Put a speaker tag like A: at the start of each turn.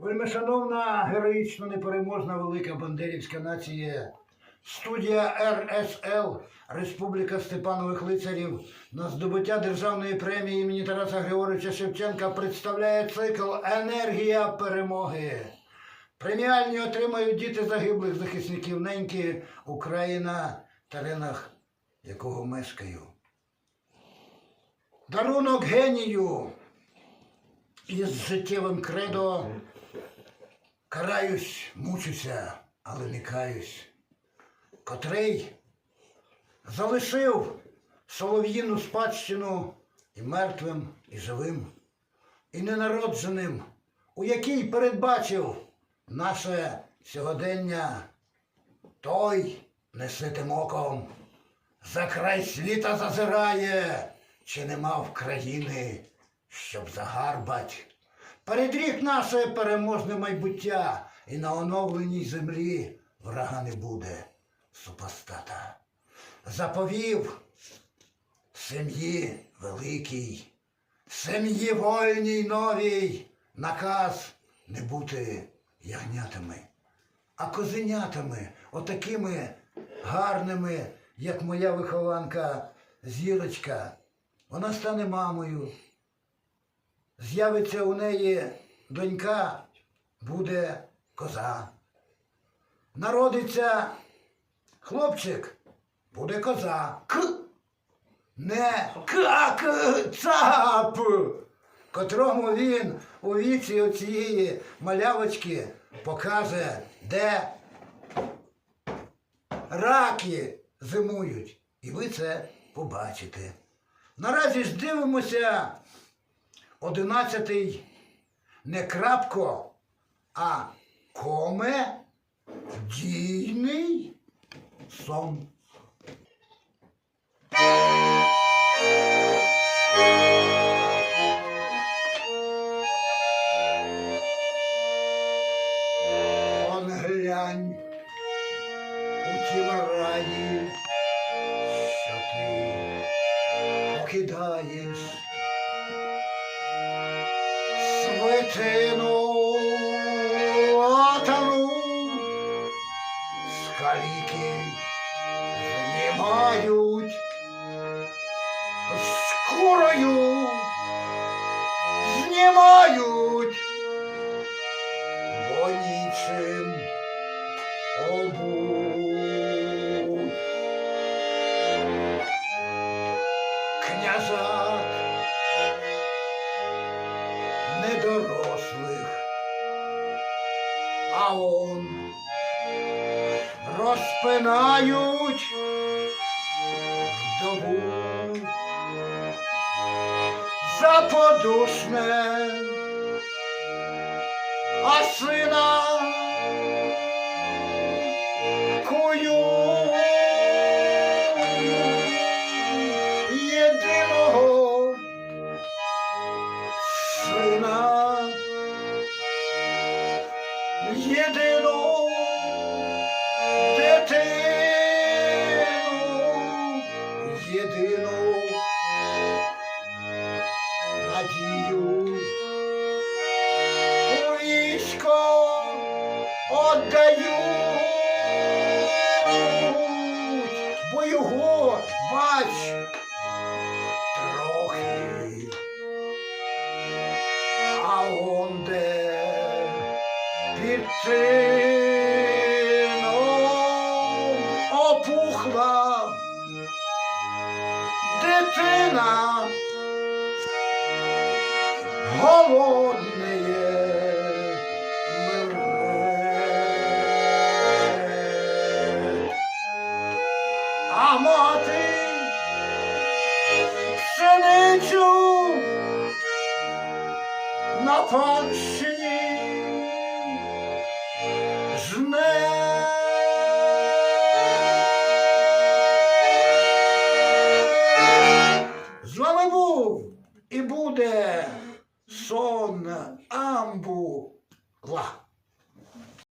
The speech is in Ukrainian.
A: Вельмишановна, героїчно непереможна велика бандерівська нація, студія РСЛ Республіка Степанових лицарів на здобуття державної премії імені Тараса Григоровича Шевченка представляє цикл Енергія перемоги. Преміальні отримають діти загиблих захисників неньки Україна, теренах якого мешкаю. Дарунок генію із життєвим кредо. Караюсь, мучуся, але не каюсь, котрий залишив солов'їну спадщину і мертвим, і живим, і ненародженим, у якій передбачив наше сьогодення, той неситим оком за край світа зазирає, чи нема в країни, щоб загарбать. Передрік наше переможне майбуття, і на оновленій землі врага не буде супостата. Заповів сім'ї великій, сім'ї вольній новій, наказ не бути ягнятами, а козенятами, отакими гарними, як моя вихованка Зірочка. Вона стане мамою. З'явиться у неї донька, буде коза. Народиться хлопчик, буде коза. К. Не к, а к, цап, котрому він у віці оцієї малявочки покаже, де раки зимують. І ви це побачите. Наразі ж дивимося одинадцятий не крапко, а коме дійний сон. Он глянь у тім раї, що ти свитину атану. Скаліки знімають он розпинають вдову за подушне, а сина отдають, бо його бач трохи. А он де під опухла дитина. Голодне самоти, пшеничу на Польщині жне. З вами був і буде сон.